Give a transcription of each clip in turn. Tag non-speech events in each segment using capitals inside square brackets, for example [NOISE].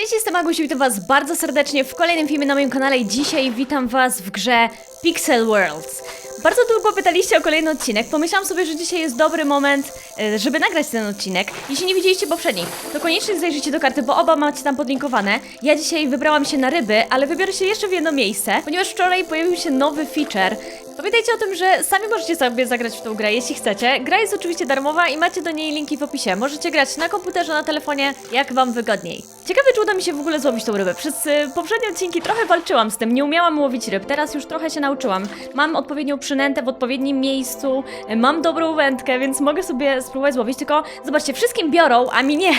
Cześć, jestem Aguś i witam was bardzo serdecznie w kolejnym filmie na moim kanale i dzisiaj witam was w grze Pixel Worlds. Bardzo długo pytaliście o kolejny odcinek, pomyślałam sobie, że dzisiaj jest dobry moment, e, żeby nagrać ten odcinek. Jeśli nie widzieliście poprzednich, to koniecznie zajrzyjcie do karty, bo oba macie tam podlinkowane. Ja dzisiaj wybrałam się na ryby, ale wybiorę się jeszcze w jedno miejsce, ponieważ wczoraj pojawił się nowy feature. Pamiętajcie o tym, że sami możecie sobie zagrać w tą grę, jeśli chcecie. Gra jest oczywiście darmowa i macie do niej linki w opisie. Możecie grać na komputerze, na telefonie, jak wam wygodniej. Ciekawe, czy uda mi się w ogóle złowić tą rybę. Przez y, poprzednie odcinki trochę walczyłam z tym, nie umiałam łowić ryb. Teraz już trochę się nauczyłam. Mam odpowiednią przynętę w odpowiednim miejscu, y, mam dobrą wędkę, więc mogę sobie spróbować złowić. Tylko zobaczcie, wszystkim biorą, a mi nie.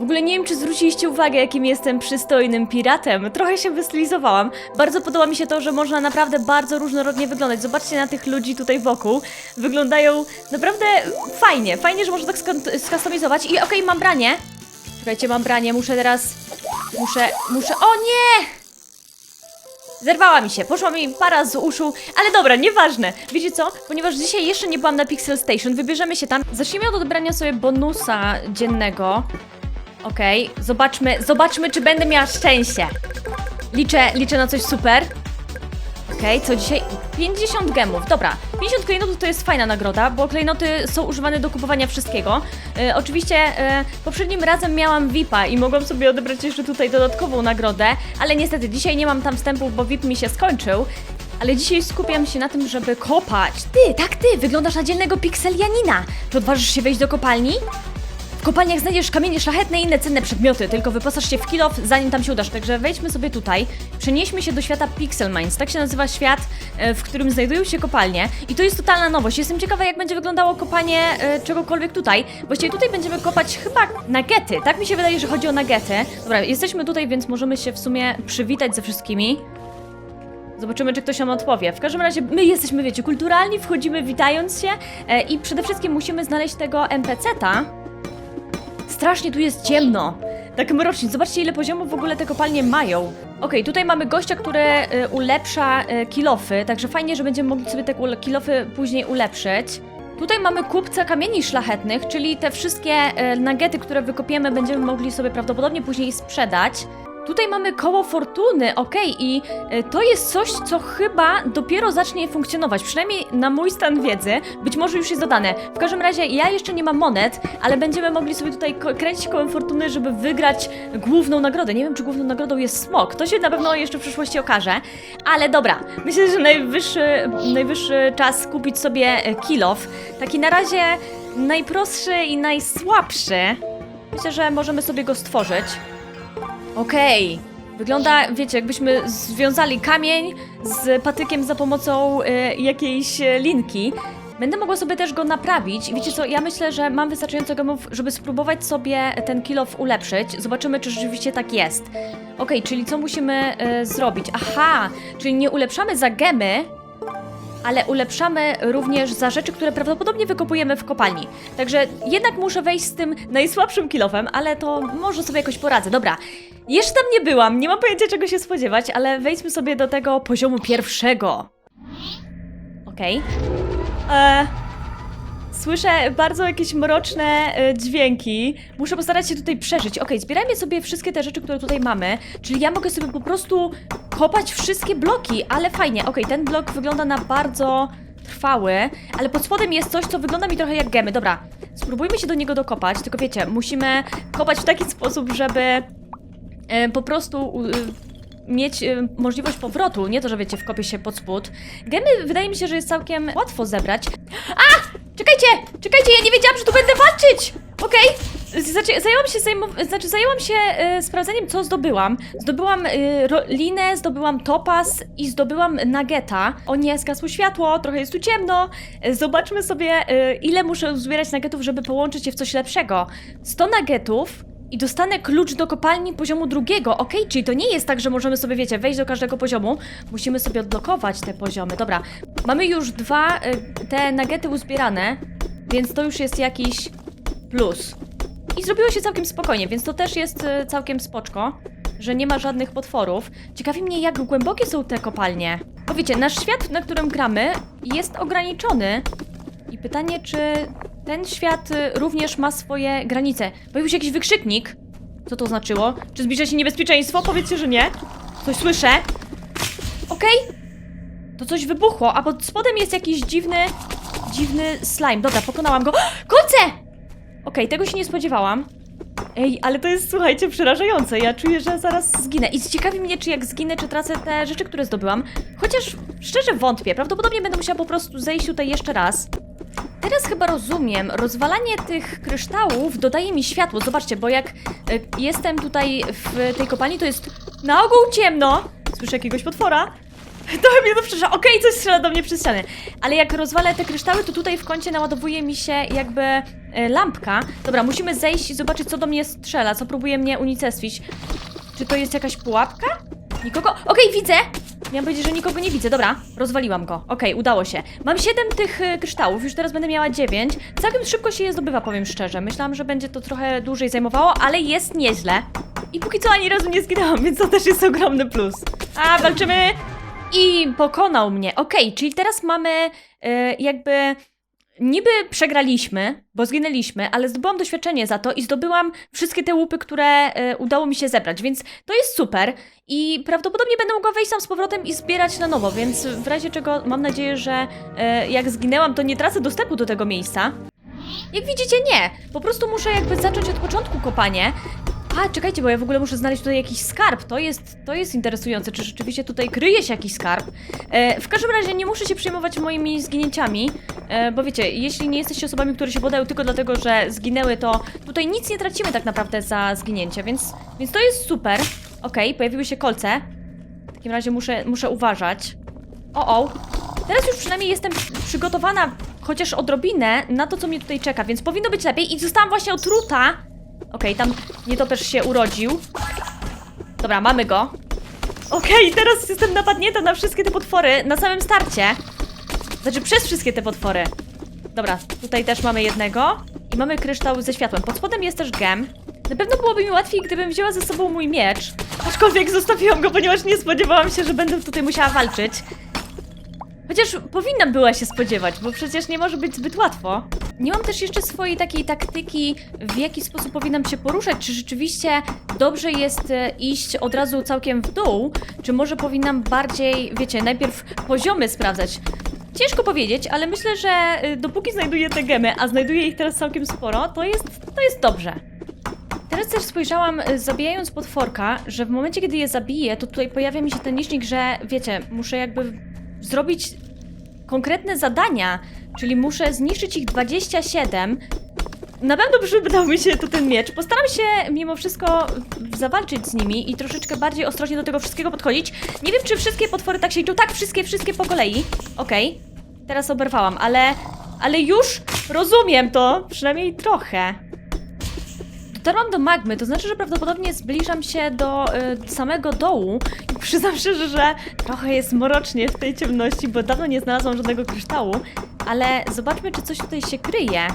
W ogóle nie wiem, czy zwróciliście uwagę, jakim jestem przystojnym piratem. Trochę się wystylizowałam. Bardzo podoba mi się to, że można naprawdę bardzo różnorodnie wyglądać. Zobaczcie na tych ludzi tutaj wokół. Wyglądają naprawdę fajnie. Fajnie, że można tak skustomizować. I okej, mam branie. Czekajcie, mam branie, muszę teraz... Muszę, muszę... O nie! Zerwała mi się, poszła mi para z uszu, ale dobra, nieważne. Wiecie co? Ponieważ dzisiaj jeszcze nie byłam na Pixel Station, wybierzemy się tam. Zacznijmy od odebrania sobie bonusa dziennego. Okej, zobaczmy, zobaczmy, czy będę miała szczęście. Liczę, liczę na coś super. Okej, co dzisiaj? 50 gemów, dobra. 50 klejnotów to jest fajna nagroda, bo klejnoty są używane do kupowania wszystkiego. E, oczywiście e, poprzednim razem miałam VIP-a i mogłam sobie odebrać jeszcze tutaj dodatkową nagrodę, ale niestety dzisiaj nie mam tam wstępów, bo VIP mi się skończył. Ale dzisiaj skupiam się na tym, żeby kopać. Ty, tak ty, wyglądasz na dzielnego pikselianina. Czy odważysz się wejść do kopalni? W kopalniach znajdziesz kamienie szlachetne i inne cenne przedmioty, tylko wyposaż się w kilof, zanim tam się udasz. Także wejdźmy sobie tutaj, przenieśmy się do świata Pixel Mines. Tak się nazywa świat, e, w którym znajdują się kopalnie. I to jest totalna nowość. Jestem ciekawa, jak będzie wyglądało kopanie e, czegokolwiek tutaj. Właściwie tutaj będziemy kopać chyba nagety. Tak mi się wydaje, że chodzi o nagety. Dobra, jesteśmy tutaj, więc możemy się w sumie przywitać ze wszystkimi. Zobaczymy, czy ktoś nam odpowie. W każdym razie, my jesteśmy, wiecie, kulturalni, wchodzimy witając się e, i przede wszystkim musimy znaleźć tego NPC-ta. Strasznie tu jest ciemno. Tak mrocznie. Zobaczcie, ile poziomów w ogóle te kopalnie mają. Okej, tutaj mamy gościa, który ulepsza e, kilofy, także fajnie, że będziemy mogli sobie te kilofy później ulepszyć. Tutaj mamy kupca kamieni szlachetnych, czyli te wszystkie e, nagety, które wykopiemy, będziemy mogli sobie prawdopodobnie później sprzedać. Tutaj mamy koło fortuny, okej, i e, to jest coś, co chyba dopiero zacznie funkcjonować, przynajmniej na mój stan wiedzy, być może już jest dodane. W każdym razie ja jeszcze nie mam monet, ale będziemy mogli sobie tutaj kręcić kołem fortuny, żeby wygrać główną nagrodę. Nie wiem, czy główną nagrodą jest smok, to się na pewno jeszcze w przyszłości okaże, ale dobra, myślę, że najwyższy, najwyższy czas kupić sobie e, kilof, taki na razie najprostszy i najsłabszy. Myślę, że możemy sobie go stworzyć. Okej. Wygląda, wiecie, jakbyśmy związali kamień z patykiem za pomocą y, jakiejś e, linki. Będę mogła sobie też go naprawić. Wiecie co, ja myślę, że mam wystarczająco gemów, żeby spróbować sobie ten kilof ulepszyć. Zobaczymy, czy rzeczywiście tak jest. Okej, czyli co musimy y, zrobić? Aha, czyli nie ulepszamy za gemy, ale ulepszamy również za rzeczy, które prawdopodobnie wykopujemy w kopalni. Także jednak muszę wejść z tym najsłabszym kilofem, ale to może sobie jakoś poradzę. Dobra, jeszcze tam nie byłam, nie mam pojęcia czego się spodziewać, ale wejdźmy sobie do tego poziomu pierwszego. Okej. E, Słyszę bardzo jakieś mroczne e, dźwięki. Muszę postarać się tutaj przeżyć. Okej, zbierajmy sobie wszystkie te rzeczy, które tutaj mamy. Czyli ja mogę sobie po prostu kopać wszystkie bloki, ale fajnie. Okej, ten blok wygląda na bardzo trwały, ale pod spodem jest coś, co wygląda mi trochę jak gemy. Dobra, spróbujmy się do niego dokopać, tylko wiecie, musimy kopać w taki sposób, żeby e, po prostu mieć y, możliwość powrotu, nie to, że wiecie, wkopię się pod spód. Gemy wydaje mi się, że jest całkiem łatwo zebrać. A! Czekajcie! Czekajcie, ja nie wiedziałam, że tu będę walczyć! Okej, znaczy, zajęłam się, znaczy, zajęłam się e, sprawdzeniem, co zdobyłam. Zdobyłam ro- linę, zdobyłam topaz i zdobyłam nageta. O nie, zgasło światło, trochę jest tu ciemno. Zobaczmy sobie, e, ile muszę zbierać nagetów, żeby połączyć je w coś lepszego. 100 nagetów i dostanę klucz do kopalni poziomu drugiego. Okej, czyli to nie jest tak, że możemy sobie, wiecie, wejść do każdego poziomu. Musimy sobie odblokować te poziomy. Dobra, mamy już dwa e, te nagety uzbierane, więc to już jest jakiś plus. I zrobiło się całkiem spokojnie, więc to też jest e, całkiem spoczko, że nie ma żadnych potworów. Ciekawi mnie, jak głębokie są te kopalnie. Bo wiecie, nasz świat, na którym gramy, jest ograniczony. I pytanie, czy ten świat y, również ma swoje granice? Pojawił się jakiś wykrzyknik. Co to znaczyło? Czy zbliża się niebezpieczeństwo? Powiedzcie, że nie. Coś słyszę. Okej. To coś wybuchło, a pod spodem jest jakiś dziwny, dziwny slime. Dobra, pokonałam go. [GASPS] Kolce! Okej, tego się nie spodziewałam. Ej, ale to jest, słuchajcie, przerażające. Ja czuję, że zaraz zginę. I ciekawi mnie, czy jak zginę, czy tracę te rzeczy, które zdobyłam. Chociaż szczerze wątpię. Prawdopodobnie będę musiała po prostu zejść tutaj jeszcze raz. Teraz chyba rozumiem. Rozwalanie tych kryształów dodaje mi światło. Zobaczcie, bo jak e, jestem tutaj w tej kopalni, to jest na ogół ciemno. Słyszę jakiegoś potwora. [LAUGHS] To mnie to przeszła. Okej, coś strzela do mnie przez ścianę. Ale jak rozwalę te kryształy, to tutaj w kącie naładowuje mi się jakby e, lampka. Dobra, musimy zejść i zobaczyć, co do mnie strzela, co próbuje mnie unicestwić. Czy to jest jakaś pułapka? Nikogo? Okej, widzę! Miałam powiedzieć, że nikogo nie widzę. Dobra, rozwaliłam go. Okej, udało się. Mam 7 tych e, kryształów, już teraz będę miała 9. Całkiem szybko się je zdobywa, powiem szczerze. Myślałam, że będzie to trochę dłużej zajmowało, ale jest nieźle. I póki co ani razu nie zginęłam, więc to też jest ogromny plus. A, walczymy! I pokonał mnie. Okej, czyli teraz mamy e, jakby. Niby przegraliśmy, bo zginęliśmy, ale zdobyłam doświadczenie za to i zdobyłam wszystkie te łupy, które e, udało mi się zebrać, więc to jest super. I prawdopodobnie będę mogła wejść tam z powrotem i zbierać na nowo, więc w razie czego mam nadzieję, że e, jak zginęłam, to nie tracę dostępu do tego miejsca. Jak widzicie, nie. Po prostu muszę jakby zacząć od początku kopanie. A, czekajcie, bo ja w ogóle muszę znaleźć tutaj jakiś skarb. To jest, to jest interesujące, czy rzeczywiście tutaj kryje się jakiś skarb. E, w każdym razie nie muszę się przejmować moimi zginięciami, e, bo wiecie, jeśli nie jesteście osobami, które się podają tylko dlatego, że zginęły, to tutaj nic nie tracimy tak naprawdę za zginięcie, więc, więc to jest super. Okej, pojawiły się kolce. W takim razie muszę, muszę uważać. O, o. Teraz już przynajmniej jestem przygotowana chociaż odrobinę na to, co mnie tutaj czeka, więc powinno być lepiej. I zostałam właśnie otruta. Okej, tam nietoperz się urodził. Dobra, mamy go. Okej, teraz jestem napadnięta na wszystkie te potwory na samym starcie. Znaczy przez wszystkie te potwory. Dobra, tutaj też mamy jednego. I mamy kryształ ze światłem. Pod spodem jest też gem. Na pewno byłoby mi łatwiej, gdybym wzięła ze sobą mój miecz. Aczkolwiek zostawiłam go, ponieważ nie spodziewałam się, że będę tutaj musiała walczyć. Chociaż powinnam była się spodziewać, bo przecież nie może być zbyt łatwo. Nie mam też jeszcze swojej takiej taktyki, w jaki sposób powinnam się poruszać. Czy rzeczywiście dobrze jest e, iść od razu całkiem w dół, czy może powinnam bardziej, wiecie, najpierw poziomy sprawdzać. Ciężko powiedzieć, ale myślę, że e, dopóki znajduję te gemy, a znajduję ich teraz całkiem sporo, to jest, to jest dobrze. Teraz też spojrzałam, y, zabijając potworka, że w momencie, kiedy je zabiję, to tutaj pojawia mi się ten licznik, że wiecie, muszę jakby zrobić konkretne zadania, czyli muszę zniszczyć ich 27. Na pewno przydał mi się tu ten miecz. Postaram się mimo wszystko zawalczyć z nimi i troszeczkę bardziej ostrożnie do tego wszystkiego podchodzić. Nie wiem, czy wszystkie potwory tak się liczą. Tak, wszystkie, wszystkie po kolei. Okej. Teraz oberwałam, ale... Ale już rozumiem to, przynajmniej trochę. Dotarłam do magmy, to znaczy, że prawdopodobnie zbliżam się do y, samego dołu i przyznam szczerze, że trochę jest mrocznie w tej ciemności, bo dawno nie znalazłam żadnego kryształu, ale zobaczmy, czy coś tutaj się kryje.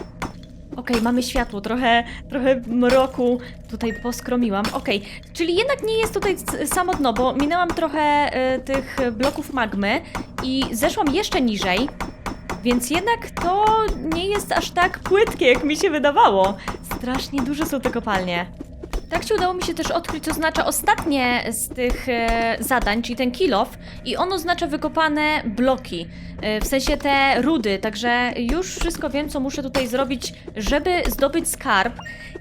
Okej, mamy światło, trochę, trochę mroku tutaj poskromiłam. Okej, czyli jednak nie jest tutaj samo dno, bo minęłam trochę y, tych bloków magmy i zeszłam jeszcze niżej, więc jednak to nie jest aż tak płytkie, jak mi się wydawało. Strasznie duże są te kopalnie. Tak się udało mi się też odkryć, co oznacza ostatnie z tych e, zadań, czyli ten kill off i on oznacza wykopane bloki, e, w sensie te rudy, także już wszystko wiem, co muszę tutaj zrobić, żeby zdobyć skarb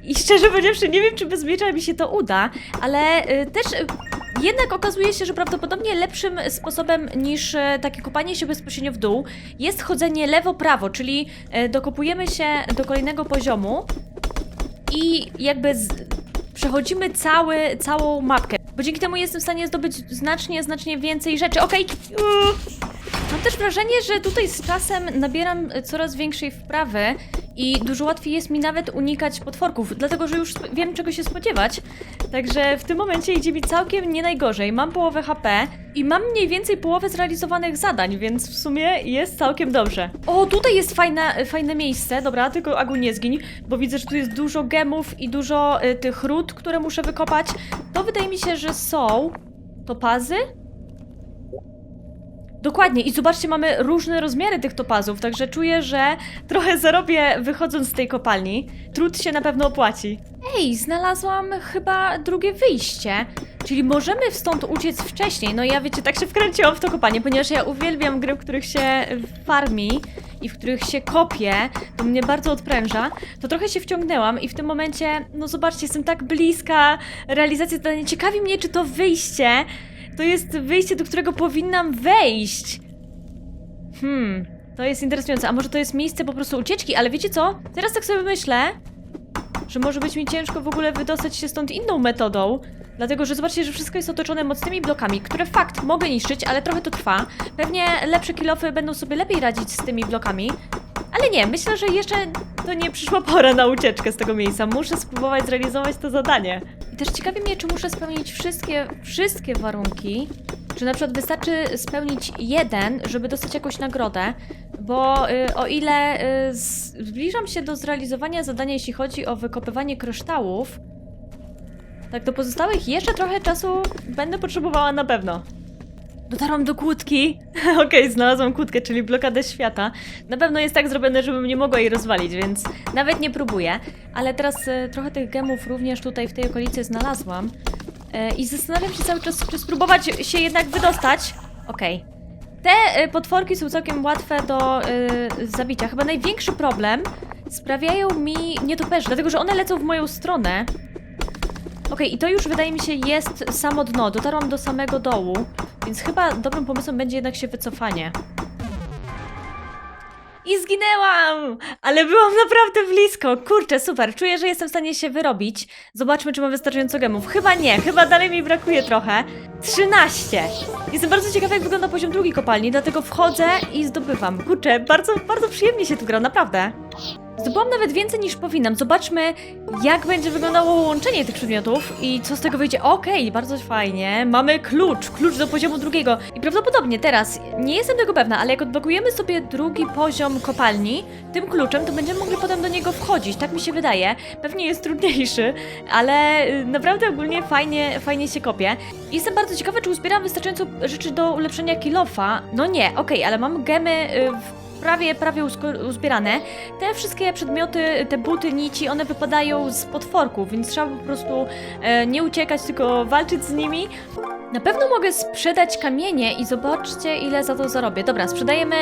i szczerze powiedziawszy, nie wiem, czy bez miecza mi się to uda, ale e, też e, jednak okazuje się, że prawdopodobnie lepszym sposobem niż e, takie kopanie się bezpośrednio w dół jest chodzenie lewo-prawo, czyli e, dokopujemy się do kolejnego poziomu i jakby przechodzimy cały, całą mapkę. Bo dzięki temu jestem w stanie zdobyć znacznie, znacznie więcej rzeczy. Okej. Uuu. Mam też wrażenie, że tutaj z czasem nabieram coraz większej wprawy i dużo łatwiej jest mi nawet unikać potworków, dlatego że już wiem czego się spodziewać. Także w tym momencie idzie mi całkiem nie najgorzej. Mam połowę HP i mam mniej więcej połowę zrealizowanych zadań, więc w sumie jest całkiem dobrze. O, tutaj jest fajna, fajne miejsce. Dobra, tylko Agu nie zgiń, bo widzę, że tu jest dużo gemów i dużo y, tych ród, które muszę wykopać. To wydaje mi się, że są topazy? Dokładnie, i zobaczcie, mamy różne rozmiary tych topazów, także czuję, że trochę zarobię wychodząc z tej kopalni. Trud się na pewno opłaci. Ej, znalazłam chyba drugie wyjście. Czyli możemy stąd uciec wcześniej. No ja wiecie, tak się wkręciłam w to kopanie, ponieważ ja uwielbiam gry, w których się farmi i w których się kopie. To mnie bardzo odpręża. To trochę się wciągnęłam i w tym momencie, no zobaczcie, jestem tak bliska realizacji zadania. Ciekawi mnie, czy to wyjście to jest wyjście, do którego powinnam wejść. Hmm, to jest interesujące. A może to jest miejsce po prostu ucieczki, ale wiecie co? Teraz tak sobie myślę, że może być mi ciężko w ogóle wydostać się stąd inną metodą. Dlatego, że zobaczcie, że wszystko jest otoczone mocnymi blokami, które fakt mogę niszczyć, ale trochę to trwa. Pewnie lepsze kilofy będą sobie lepiej radzić z tymi blokami. Ale nie, myślę, że jeszcze to nie przyszła pora na ucieczkę z tego miejsca. Muszę spróbować zrealizować to zadanie. I też ciekawi mnie, czy muszę spełnić wszystkie, wszystkie warunki. Czy na przykład wystarczy spełnić jeden, żeby dostać jakąś nagrodę? Bo y, o ile y, zbliżam się do zrealizowania zadania, jeśli chodzi o wykopywanie kryształów, tak do pozostałych jeszcze trochę czasu będę potrzebowała na pewno. Dotarłam do kłódki. [LAUGHS] Okej, znalazłam kłódkę, czyli blokadę świata. Na pewno jest tak zrobione, żebym nie mogła jej rozwalić, więc nawet nie próbuję. Ale teraz e, trochę tych gemów również tutaj w tej okolicy znalazłam. E, I zastanawiam się cały czas, czy spróbować się jednak wydostać. Okej. Te e, potworki są całkiem łatwe do zabicia. Chyba największy problem sprawiają mi nietoperze, dlatego że one lecą w moją stronę. Okej, i to już wydaje mi się jest samo dno. Dotarłam do samego dołu, więc chyba dobrym pomysłem będzie jednak się wycofanie. I zginęłam! Ale byłam naprawdę blisko. Kurczę, super. Czuję, że jestem w stanie się wyrobić. Zobaczmy, czy mam wystarczająco gemów. Chyba nie, chyba dalej mi brakuje trochę. 13! Jestem bardzo ciekawa, jak wygląda poziom drugiej kopalni, dlatego wchodzę i zdobywam. Kurczę, bardzo, bardzo przyjemnie się tu gra, naprawdę. Zdobyłam nawet więcej niż powinnam. Zobaczmy, jak będzie wyglądało łączenie tych przedmiotów i co z tego wyjdzie. Okej, bardzo fajnie. Mamy klucz, klucz do poziomu drugiego. I prawdopodobnie teraz, nie jestem tego pewna, ale jak odblokujemy sobie drugi poziom kopalni, tym kluczem, to będziemy mogli potem do niego wchodzić. Tak mi się wydaje. Pewnie jest trudniejszy, ale y, naprawdę ogólnie fajnie, fajnie się kopie. Jestem bardzo ciekawa, czy uzbieram wystarczająco rzeczy do ulepszenia kilofa. No nie, okej, ale mam gemy y, w prawie, prawie uzbierane. Te wszystkie przedmioty, te buty, nici, one wypadają z potworków, więc trzeba po prostu e, nie uciekać, tylko walczyć z nimi. Na pewno mogę sprzedać kamienie i zobaczcie, ile za to zarobię. Dobra, sprzedajemy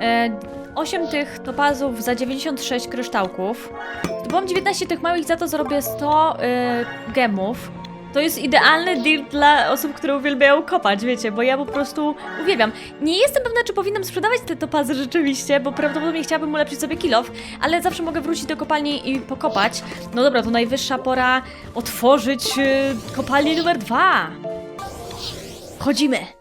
e, 8 tych topazów za 96 kryształków. Zdobyłam 19 tych małych, za to zarobię 100 e, gemów. To jest idealny deal dla osób, które uwielbiają kopać, wiecie, bo ja po prostu uwielbiam. Nie jestem pewna, czy powinnam sprzedawać te topazy rzeczywiście, bo prawdopodobnie chciałabym ulepszyć sobie kilof, ale zawsze mogę wrócić do kopalni i pokopać. No dobra, to najwyższa pora otworzyć yy, kopalnię numer dwa. Wchodzimy.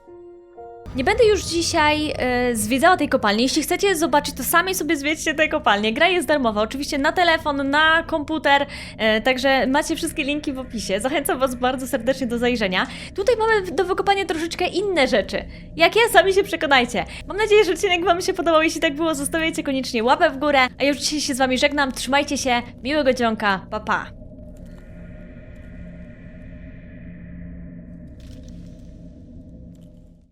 Nie będę już dzisiaj e, zwiedzała tej kopalni. Jeśli chcecie zobaczyć, to sami sobie zwiedźcie tę kopalnię. Gra jest darmowa, oczywiście na telefon, na komputer, e, także macie wszystkie linki w opisie. Zachęcam Was bardzo serdecznie do zajrzenia. Tutaj mamy do wykopania troszeczkę inne rzeczy. Jak ja, sami się przekonajcie. Mam nadzieję, że odcinek Wam się podobał. Jeśli tak było, zostawiajcie koniecznie łapę w górę. A ja już dzisiaj się z Wami żegnam. Trzymajcie się, miłego dzionka, pa pa.